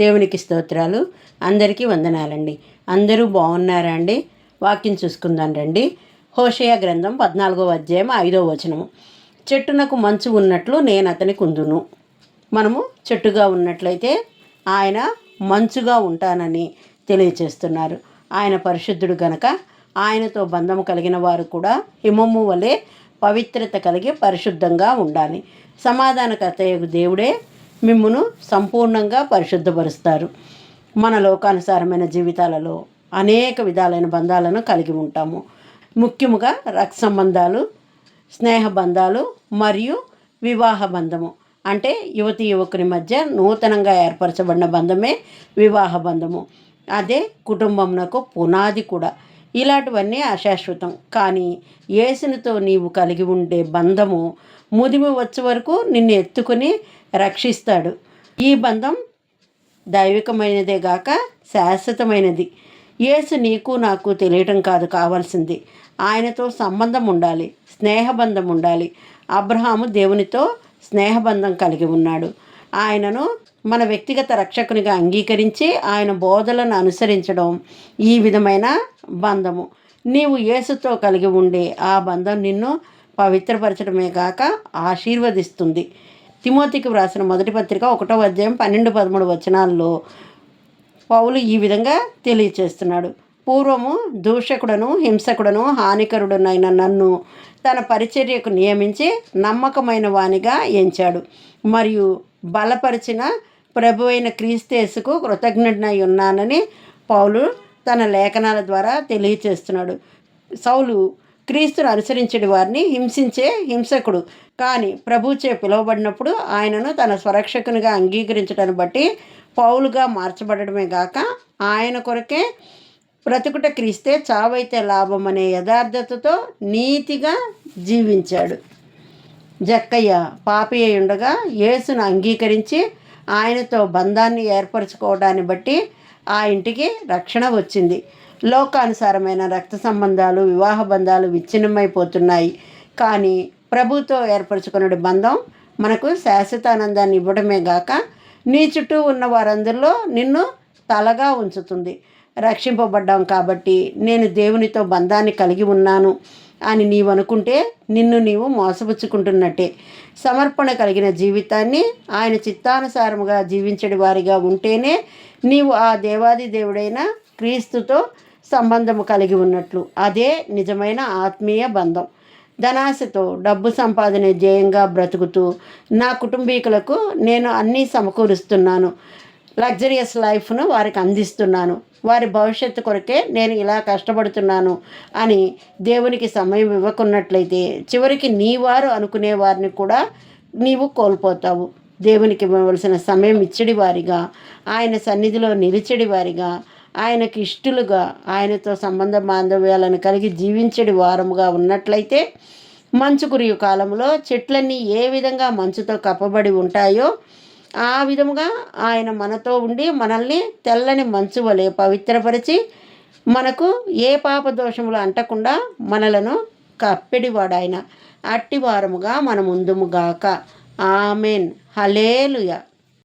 దేవునికి స్తోత్రాలు. అందరికీ వందనాలండి. అందరూ బాగున్నారా అండి? వాక్యం చూసుకుందాం రండి. హోషయ గ్రంథం పద్నాలుగో అధ్యాయం ఐదో వచనము. చెట్టునకు మంచు ఉన్నట్లు నేను అతని కుందును. మనము చెట్టుగా ఉన్నట్లయితే ఆయన మంచుగా ఉంటానని తెలియచేస్తున్నారు. ఆయన పరిశుద్ధుడు గనక ఆయనతో బంధము కలిగిన వారు కూడా హిమము వలె పవిత్రత కలిగి పరిశుద్ధంగా ఉండాలి. సమాధానకర్త దేవుడే మిమ్మును సంపూర్ణంగా పరిశుద్ధపరుస్తారు. మన లోకానుసారమైన జీవితాలలో అనేక విధాలైన బంధాలను కలిగి ఉంటాము. ముఖ్యముగా రక్త సంబంధాలు స్నేహ బంధాలు మరియు వివాహ బంధము. అంటే యువతి యువకుని మధ్య నూతనంగా ఏర్పరచబడిన బంధమే వివాహ బంధము. అదే కుటుంబంనకు పునాది కూడా. ఇలాంటివన్నీ అశాశ్వతం. కానీ యేసునితో నీవు కలిగి ఉండే బంధము ముదిమి వచ్చే వరకు నిన్ను ఎత్తుకొని రక్షిస్తాడు. ఈ బంధం దైవికమైనదే గాక శాశ్వతమైనది. యేసు నీకు నాకు తెలియటం కాదు కావాల్సింది. ఆయనతో సంబంధం ఉండాలి స్నేహబంధం ఉండాలి. అబ్రహాము దేవునితో స్నేహబంధం కలిగి ఉన్నాడు. ఆయనను మన వ్యక్తిగత రక్షకునిగా అంగీకరించి ఆయన బోధలను అనుసరించడం ఈ విధమైన బంధము. నీవు యేసుతో కలిగి ఉండే ఆ బంధం నిన్ను పవిత్రపరచడమే కాక ఆశీర్వదిస్తుంది. తిమోతికి వ్రాసిన మొదటి పత్రిక ఒకటో అధ్యాయం పన్నెండు పదమూడు వచనాల్లో పౌలు ఈ విధంగా తెలియచేస్తున్నాడు. పూర్వము దూషకుడను హింసకుడను హానికరుడునైన నన్ను తన పరిచర్యకు నియమించి నమ్మకమైన వానిగా ఎంచాడు. మరియు బలపరిచిన ప్రభు అయిన క్రీస్తేసుకు కృతజ్ఞుడినై ఉన్నానని పౌలు తన లేఖనాల ద్వారా తెలియచేస్తున్నాడు. సౌలు క్రీస్తును అనుసరించే వారిని హింసించే హింసకుడు. కానీ ప్రభుచే పిలువబడినప్పుడు ఆయనను తన స్వరక్షకునిగా అంగీకరించడాన్ని బట్టి పౌలుగా మార్చబడమే గాక ఆయన కొరకే బ్రతుకుట క్రీస్తే చావైతే లాభం అనే యథార్థతతో నీతిగా జీవించాడు. జక్కయ్య పాపి అయి ఉండగా యేసును అంగీకరించి ఆయనతో బంధాన్ని ఏర్పరచుకోవడాన్ని బట్టి ఆ ఇంటికి రక్షణ వచ్చింది. లోకానుసారమైన రక్త సంబంధాలు వివాహ బంధాలు విచ్ఛిన్నమైపోతున్నాయి. కానీ ప్రభుతో ఏర్పరచుకున్న బంధం మనకు శాశ్వతానందాన్ని ఇవ్వడమే గాక నీ చుట్టూ ఉన్న వారందరిలో నిన్ను తలగా ఉంచుతుంది. రక్షింపబడ్డాం కాబట్టి నేను దేవునితో బంధాన్ని కలిగి ఉన్నాను. అని నీవు అనుకుంటే నిన్ను నీవు మోసపుచ్చుకుంటున్నట్టే. సమర్పణ కలిగిన జీవితాన్ని ఆయన చిత్తానుసారముగా జీవించడి వారిగా ఉంటేనే నీవు ఆ దేవాది దేవుడైన క్రీస్తుతో సంబంధము కలిగి ఉన్నట్లు. అదే నిజమైన ఆత్మీయ బంధం. ధనాశతో డబ్బు సంపాదనే ధ్యేయంగా బ్రతుకుతూ నా కుటుంబీకులకు నేను అన్నీ సమకూరుస్తున్నాను. లగ్జరియస్ లైఫ్ను వారికి అందిస్తున్నాను. వారి భవిష్యత్తు కొరకే నేను ఇలా కష్టపడుతున్నాను అని దేవునికి సమయం ఇవ్వకున్నట్లయితే చివరికి నీ వారు అనుకునే వారిని కూడా నీవు కోల్పోతావు. దేవునికి ఇవ్వవలసిన సమయం ఇచ్చడి వారిగా ఆయన సన్నిధిలో నిలిచడి వారిగా ఆయనకి ఇష్టలుగా ఆయనతో సంబంధ బాంధవ్యాలను కలిగి జీవించడి వారముగా ఉన్నట్లయితే మంచు కురియు కాలంలో చెట్లన్నీ ఏ విధంగా మంచుతో కప్పబడి ఉంటాయో ఆ విధముగా ఆయన మనతో ఉండి మనల్ని తెల్లని మంచు వలె పవిత్రపరిచి మనకు ఏ పాప దోషములు అంటకుండా మనలను కప్పెడివాడు ఆయన అట్టివారముగా మన ముందుముగాక ఆమెన్. హలేలుయ